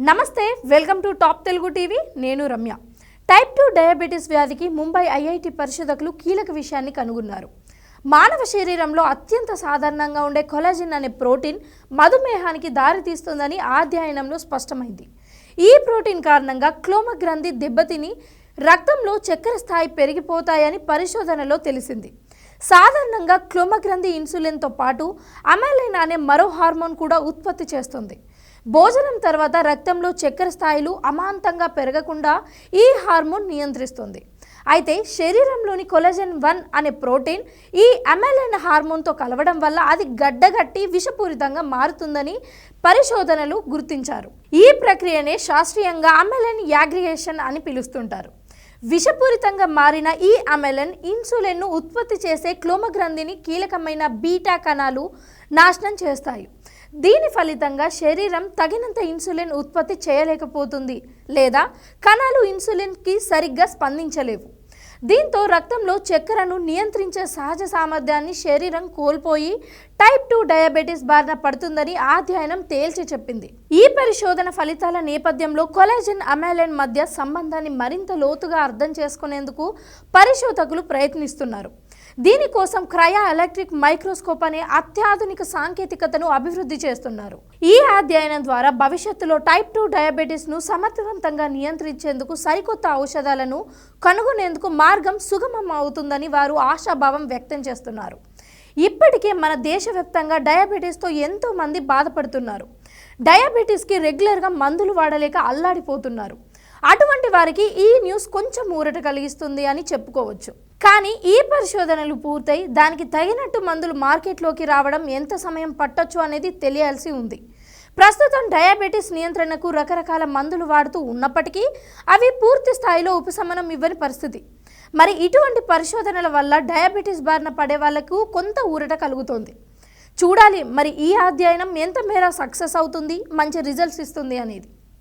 నమస్తే welcome to top Telugu TV. నేను Ramya. Type two diabetes వ్యాధికి ముంబై ఐఐటి పరిశోధకులు కీలక విషయాన్ని కనుగొన్నారు. మానవ శరీరంలో అత్యంత సాధారణంగా ఉండే కొలాజిన్ అనే ప్రోటీన్ మధుమేహానికి దారితీస్తుందని అధ్యయనంలో స్పష్టమైంది. ఈ ప్రోటీన్ కారణంగా క్లోమ గ్రంథి దెబ్బతిని రక్తంలో చక్కెర స్థాయి పెరిగిపోతాయని పరిశోధనలో తెలిసింది. సాధారణంగా క్లోమగ్రంథి ఇన్సులిన్తో పాటు అమెలైన్ అనే మరో హార్మోన్ కూడా ఉత్పత్తి చేస్తుంది. భోజనం తర్వాత రక్తంలో చక్కెర స్థాయిలు అమాంతంగా పెరగకుండా ఈ హార్మోన్ నియంత్రిస్తుంది. అయితే శరీరంలోని కొలజన్ వన్ అనే ప్రోటీన్ ఈ అమెలైన్ హార్మోన్తో కలవడం వల్ల అది గడ్డగట్టి విషపూరితంగా మారుతుందని పరిశోధనలు గుర్తించారు. ఈ ప్రక్రియనే శాస్త్రీయంగా అమెలైన్ యాగ్రిగేషన్ అని పిలుస్తుంటారు. విషపూరితంగా మారిన ఈ అమెలన్ ఇన్సులిన్ను ఉత్పత్తి చేసే క్లోమగ్రంథిని కీలకమైన బీటా కణాలు నాశనం చేస్తాయి. దీని ఫలితంగా శరీరం తగినంత ఇన్సులిన్ ఉత్పత్తి చేయలేకపోతుంది లేదా కణాలు ఇన్సులిన్కి సరిగ్గా స్పందించలేవు. దీంతో రక్తంలో చక్కెరను నియంత్రించే సహజ సామర్థ్యాన్ని శరీరం కోల్పోయి టైప్ టూ డయాబెటీస్ బారిన పడుతుందని అధ్యయనం తేల్చి చెప్పింది. ఈ పరిశోధన ఫలితాల నేపథ్యంలో కొలాజన్ అమైలైన్ మధ్య సంబంధాన్ని మరింత లోతుగా అర్థం చేసుకునేందుకు పరిశోధకులు ప్రయత్నిస్తున్నారు. దీనికోసం క్రయా ఎలక్ట్రిక్ మైక్రోస్కోప్ అనే అత్యాధునిక సాంకేతికతను అభివృద్ధి చేస్తున్నారు. ఈ అధ్యయనం ద్వారా భవిష్యత్తులో టైప్ టూ డయాబెటీస్ను సమర్థవంతంగా నియంత్రించేందుకు సరికొత్త ఔషధాలను కనుగొనేందుకు మార్గం సుగమం అవుతుందని వారు ఆశాభావం వ్యక్తం చేస్తున్నారు. ఇప్పటికే మన దేశవ్యాప్తంగా డయాబెటీస్తో ఎంతోమంది బాధపడుతున్నారు. డయాబెటీస్కి రెగ్యులర్గా మందులు వాడలేక అల్లాడిపోతున్నారు. అటువంటి వారికి ఈ న్యూస్ కొంచెం ఊరట కలిగిస్తుంది అని చెప్పుకోవచ్చు. కానీ ఈ పరిశోధనలు పూర్తయి దానికి తగినట్టు మందులు మార్కెట్లోకి రావడం ఎంత సమయం పట్టొచ్చు అనేది తెలియాల్సి ఉంది. ప్రస్తుతం డయాబెటీస్ నియంత్రణకు రకరకాల మందులు వాడుతూ ఉన్నప్పటికీ అవి పూర్తి స్థాయిలో ఉపశమనం ఇవ్వని పరిస్థితి. మరి ఇటువంటి పరిశోధనల వల్ల డయాబెటీస్ బారిన పడే వాళ్ళకు కొంత ఊరట కలుగుతోంది. చూడాలి మరి ఈ అధ్యయనం ఎంత మేర సక్సెస్ అవుతుంది మంచి రిజల్ట్స్ ఇస్తుంది అనేది.